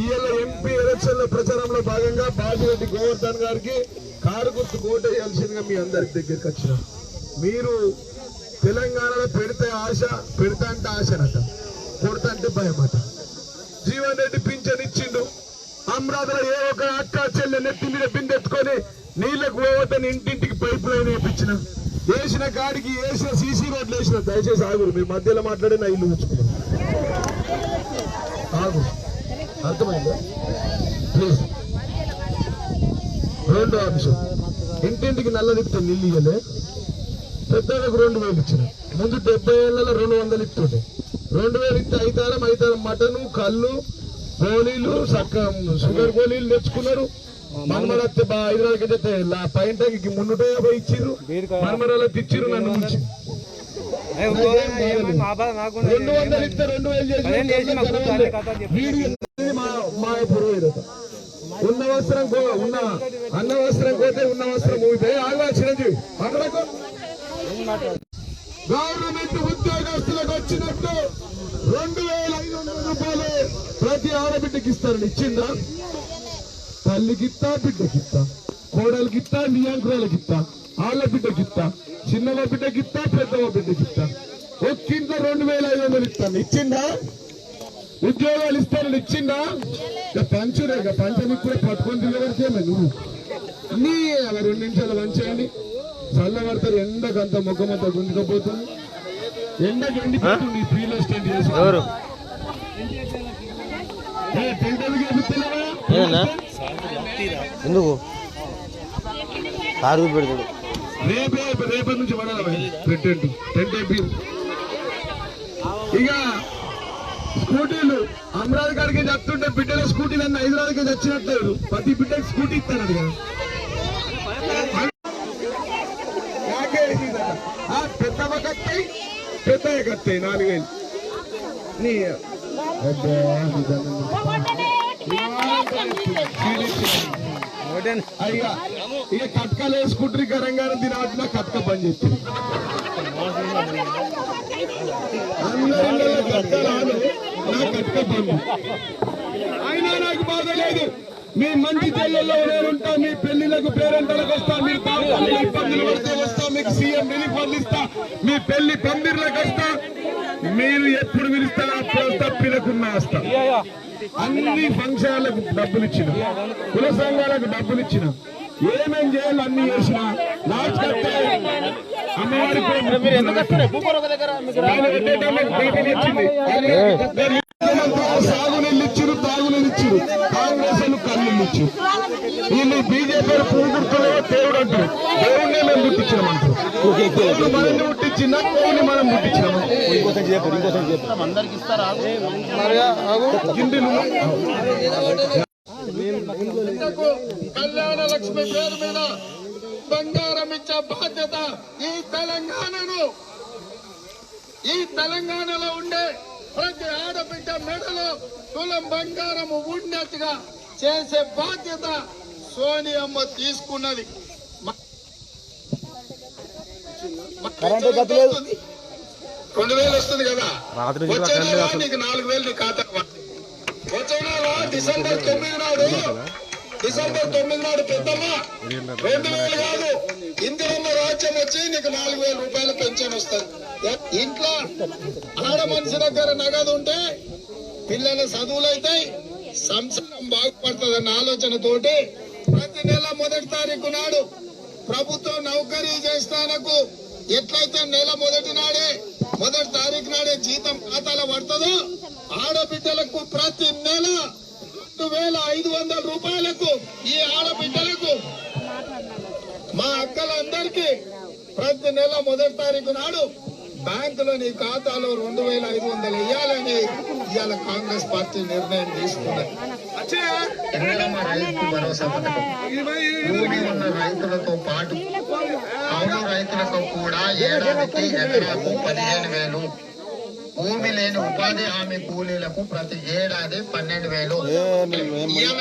ఈయన ఎంపీ ఎలక్షన్ల ప్రచారంలో భాగంగా బాజిరెడ్డి గోవర్ధన్ గారికి కారు గుర్తు కోట వేయాల్సిందిగా మీ అందరికి దగ్గరికి వచ్చిన. మీరు తెలంగాణలో పెడితే ఆశ పెడతా అంటే ఆశనట. కొడతా అంటే అట జీవన్ రెడ్డి పింఛన్ ఇచ్చిండు. అమరావతిలో ఏ ఒక అక్క చెల్లె నెత్తి మీద బిందెత్తుకొని నీళ్ళకు పోవద్దని ఇంటింటికి పైప్ లైన్ వేయించిన వేసిన కాడికి వేసిన సీసీ రోడ్లు వేసిన దయచేసి ఆగురు మీరు మధ్యలో మాట్లాడి నా ఇల్లు ఉంచుకున్నాను ఆగు. అర్థమైందా? ప్లీజ్. రెండో అంశం ఇంటింటికి నల్ల తిప్పితే నీళ్ళు ఇవ్వలే. పెద్దలకు రెండు వేలు ఇచ్చిన. ముందు డెబ్బై ఏళ్ళలో రెండు వందలు ఇస్తుండే. రెండు వేలు ఇస్తే ఐతారం ఐతారం మటను కళ్ళు గోళీలు సక్క షుగర్ గోళీలు తెచ్చుకున్నారు. మనమరత్తే బా హైదరాబాద్కి అయితే పైంటకి మున్నూట యాభై ఇచ్చిర్రు. మనమరాలకు ఇచ్చిర్రు నన్ను ఉంచి రెండు వందలు ఇస్తే రెండు వేలు చేసి మా ఉన్న వస్త్రం ఉన్న అన్న వస్త్రం కోతే ఉన్న వస్త్రం ఊపితే ఆగా చిరంజీవి అందరకు గవర్నమెంట్ ఉద్యోగస్తులకు వచ్చినట్టు రెండు వేల ఐదు వందల రూపాయలు ప్రతి ఆడబిడ్డకి ఇస్తారని ఇచ్చిందా తల్లికిత్తా బిడ్డకిత్తా. కోడలికిత్తా నియాంకురాలకిత్తా ఆళ్ళ బిడ్డకిత్తా. చిన్నవ బిడ్డకిత్తా పెద్దవ బిడ్డకిత్తా. ఒక్కింట్లో రెండు వేల ఐదు వందలు ఇస్తాను. ఇచ్చిందా ఉద్యోగాలు ఇస్తానని ఇచ్చిందా ఇక పంచురే ఇక పంచని కూడా పట్టుకొని తిరగడితేమే నువ్వు? నీ అలా రెండు నిమిషాలు పంచేయండి చల్లబడతారు ఎండకు అంత మొగ్గమంతా గుంజుకపోతుంది. ఎండకు ఎండిపోతుంది ఫీల్ స్టెంట్ చేసి. ఏమన్నా? ఎందుకు? కారు పెడతాడు. రేపే రేపటి నుంచి పడాలి టెంట్ టెంట్ ఇక స్కూటీలు అమరావతి కాడికి చెప్తుంటే బిడ్డల స్కూటీలు అన్న హైదరాబాద్కి వచ్చినట్లేదు ప్రతి బిడ్డకి స్కూటీ ఇస్తానది కదా. నాకేది ఇదట. ఆ పెద్దవ కత్తాయి పెద్దవి కత్తాయి నాలుగేళ్ళు. నీ అబ్బా. అయ్యా ఇక కట్కలు వేసుకుంటారు తెలంగాణ దినాటిలో కట్క పని చేస్తుంది. అందరిలో కట్క నా కట్క పని. అయినా నాకు బాధ లేదు. మీ మంచి చెల్లెల్లో నేను ఉంటా మీ పెళ్ళిలకు పేరెంటలకు వస్తా మీ ఇబ్బందులు పడితే వస్తా మీకు సీఎం రిలీఫ్ అందిస్తా మీ పెళ్ళి అన్ని ఫంక్షన్లకు డబ్బులు ఇచ్చిన కుల సంఘాలకు డబ్బులు ఇచ్చిన ఏమేం చేయాలి అన్ని చేసిన లాస్ట్ సాగునీళ్ళు ఇచ్చిరు తాగునీళ్ళు ఇచ్చిరు కాంగ్రెస్ కళ్ళు ఇచ్చిరు. వీళ్ళు బీజేపీ దేవుడు అంటారు. దేవుడినే మేము పుట్టించినామంటారు మనం పుట్టించినాము. గిండిలు కళ్యాణ లక్ష్మి పేరు మీద బంగారం ఇచ్చే బాధ్యత ఈ తెలంగాణను ఈ తెలంగాణలో ఉండే ప్రతి ఆడబిడ్డ మెడలో తులం బంగారము ఉన్నట్టుగా చేసే బాధ్యత సోనియమ్మ తీసుకున్నది మ- కరెంటు గతి లేదు. రెండు వేలు వస్తుంది కదా. రాత్రి. నీకు నాలుగు వేలు నీ ఖాతా డిసెంబర్ తొమ్మిది నాడు. డిసెంబర్ తొమ్మిది నాడు పెద్దమ్మ. రెండు వేలు కాదు. ఇందిరమ్మ రాజ్యం వచ్చి నీకు నాలుగు వేల రూపాయలు పెన్షన్ వస్తుంది. ఇంట్లో ఆడ మనిషి దగ్గర నగదు ఉంటే పిల్లల చదువులు అవుతాయి సంసారం బాగుపడుతుందన్న ఆలోచనతోటి ప్రతి నెల మొదటి తారీఖు నాడు ప్రభుత్వం నౌకరీ చేస్తానకు ఎట్లయితే నెల మొదటి నాడే మొదటి తారీఖు నాడే జీతం ఖాతాలో పడుతుందో ఆడబిడ్డలకు ప్రతి నెల రెండు వేల ఐదు వందల రూపాయలకు ఈ ఆడబిడ్డలకు మా అక్కలందరికీ ప్రతి నెల మొదటి తారీఖు నాడు బ్యాంకులో నీ ఖాతాలో రెండు వేల ఐదు వందలు వేయాలని ఇవాళ కాంగ్రెస్ పార్టీ నిర్ణయం తీసుకున్నది ఇందిరమ్మ రైతు భరోసా పథకం. రైతులతో పాటు కౌలు రైతులకు కూడా ఏడాదికి ఎకరాకు పదిహేను వేలు. భూమి లేని ఉపాధి హామీ కూలీలకు ప్రతి ఏడాది పన్నెండు వేలు.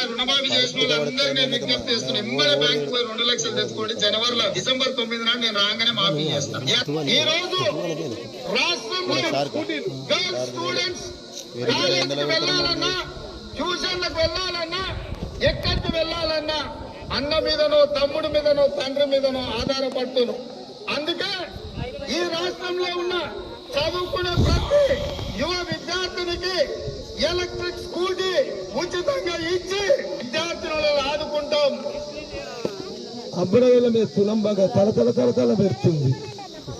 రుణమాఫీ చేసిన వాళ్ళందరినీ నేను విజ్ఞప్తి చేస్తున్నా. ఎమ్మడే బ్యాంక్ పోయి రెండు లక్షలు తెచ్చుకోండి. జనవరిలో డిసెంబర్ తొమ్మిది నాడు నేను రాగానే మాఫీ చేస్తాను ఈ రోజు రాష్ట్రంలో స్టూడెంట్స్ కాలేజీకి వెళ్ళాలన్నా ట్యూషన్లకు వెళ్ళాలన్నా ఎక్కడికి వెళ్ళాలన్నా అన్న మీదనో తమ్ముడి మీదనో తండ్రి మీదనో ఆధారపడుతును. అందుకే ఈ రాష్ట్రంలో ఉన్న చదువుకునే ప్రతి యువ విద్యార్థినికి ఎలక్ట్రిక్ స్కూటీ ఉచితంగా ఇచ్చి విద్యార్థులను ఆదుకుంటాం. అబ్బురవేల మీద తులం బాగా తల తల తల తల పెడుతుంది.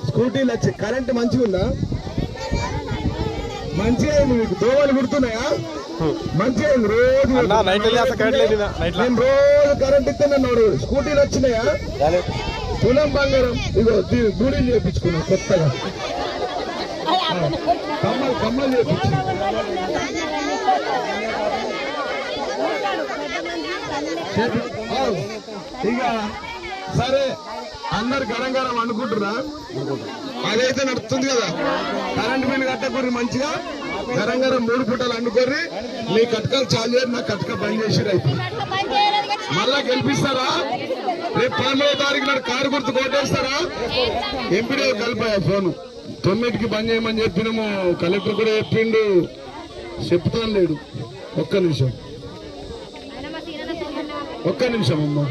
స్కూటీలు వచ్చి కరెంట్ మంచిగా ఉందా మంచిగా మీకు. దోవలు కుడుతున్నాయా మంచిగా రోజు నేను రోజు కరెంట్ ఇస్తే నన్ను స్కూటీలు వచ్చినాయా? తులం బంగారం. ఇగో దీని గుడి చేపించుకున్నాం కొత్తగా. కమ్మలు కమ్మలు చేపించు చేపి- ఆ, ఇక సరే అందరు గరం గరం అనుకుంటురా అదైతే నడుస్తుంది కదా. కరెంట్ బిల్ కట్టకూరి మంచిగా. గరం మూడు పూటలు అనుకోర్రి మీ కటకలు చాలు చేయరు నా కట్క బంద్ చేసి అయితే మళ్ళా గెలిపిస్తారా? రేపు పదమూడో తారీఖు నాడు కారు గుర్తు కొట్టేస్తారా? ఎంపీడీ కలిపాయా ఫోన్? తొమ్మిదికి బంద్ చేయమని చెప్పినాము కలెక్టర్ కూడా చెప్పిండు. చెప్తాను లేడు. ఒక్క నిమిషం. ఒక్క నిమిషం అమ్మా.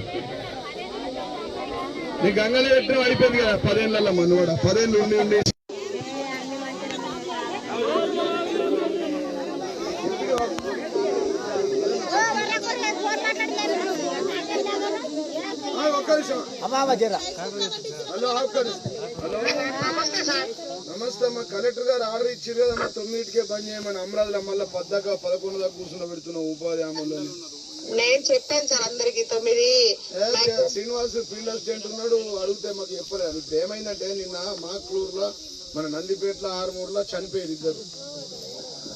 నీ గంగలు పెట్టడం అయిపోయింది కదా పదేళ్ళ మనవాడ? పదేళ్ళు ఉండి ఉండి. హలో నమస్తే అమ్మా. కలెక్టర్ గారు ఆర్డర్ ఇచ్చారు కదమ్మా. తొమ్మిదికే బంద్ చేయమని అమరావతిలో మళ్ళీ పద్దాక పదకొండు దాకా కూర్చుని పెడుతున్నాం ఉపాధి హామీలో నేను చెప్పాను సార్ అందరికి తొమ్మిది. శ్రీనివాస్ ఫీల్డ్ అసిస్టెంట్ ఉన్నాడు అడిగితే మాకు చెప్పలేదు ఏమైందంటే నిన్న మా క్లూర్లో మన నందిపేటలో ఆరుమూరులో చనిపోయారు ఇద్దరు.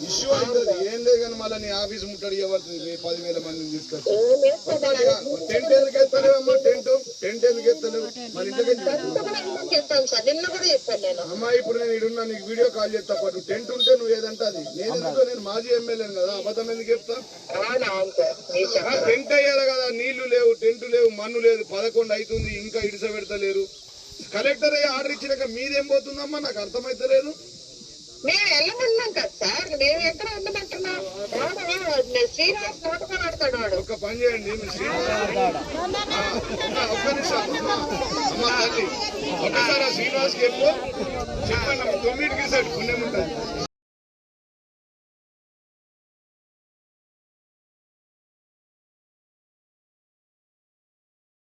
ఇష్యూ అవుతుంది. ఏం లేదు కానీ మళ్ళీ నీ ఆఫీస్ ముట్టడి ఇవ్వబడుతుంది పదివేల మందిని తీసుకొచ్చి. టెంట్ ఎందుకు ఎత్తలేవమ్మా టెంట్ టెంట్ ఎందుకు ఎత్తలేవు? మన ఇంటికి చెప్పాను సార్? నిన్న కూడా చెప్పాను నేను. అమ్మా ఇప్పుడు నేను ఇడున్నా నీకు వీడియో కాల్ చేస్తా పాటు. టెంట్ ఉంటే నువ్వు ఏదంటే అది. నేను ఎందుకో? నేను మాజీ ఎమ్మెల్యేను కదా. అబద్ధం ఎందుకు చెప్తా? మీరు. టెంట్ అయ్యాలి కదా. నీళ్ళు లేవు టెంట్ లేవు మన్ను లేదు. పదకొండు అవుతుంది ఇంకా ఇడిస పెడతలేరు కలెక్టర్ అయ్యి ఆర్డర్ ఇచ్చినాక మీదేం పోతుందమ్మా? నాకు అర్థమైతలేదు. మేము వెళ్ళమన్నాం కదా సార్ మేము ఎక్కడ ఉండమంటున్నాం శ్రీనివాస్ నోట మాట్లాడతాడు వాడు ఒక పని చేయండి ఒక్క- నిమిషం అమ్మా తల్లి ఒక్కసారి శ్రీనివాస్కి చెప్పు చెప్పండి తొమ్మిదికి సార్ పుణ్యం ఉంటుంది